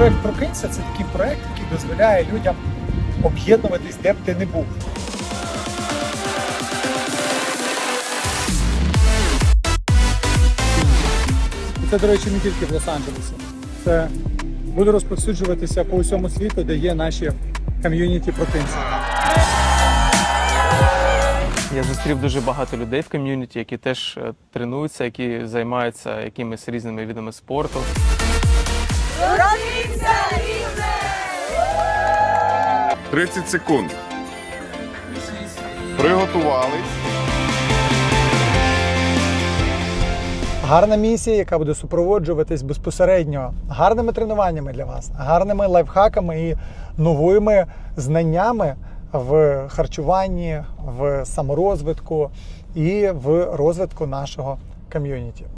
проект Прокинься це такий проект, який дозволяє людям об'єднуватись, де б ти не був. І це, до речі, не тільки в Лос-Анджелесі. Це буде розповсюджуватися по усьому світу, де є наші ком'юніті Прокинься. Я зустрів дуже багато людей в ком'юніті, які теж е, тренуються, які займаються якимись різними видами спорту. 30 секунд. Приготувались. Гарна місія, яка буде супроводжуватись безпосередньо гарними тренуваннями для вас, гарними лайфхаками і новими знаннями в харчуванні, в саморозвитку і в розвитку нашого ком'юніті.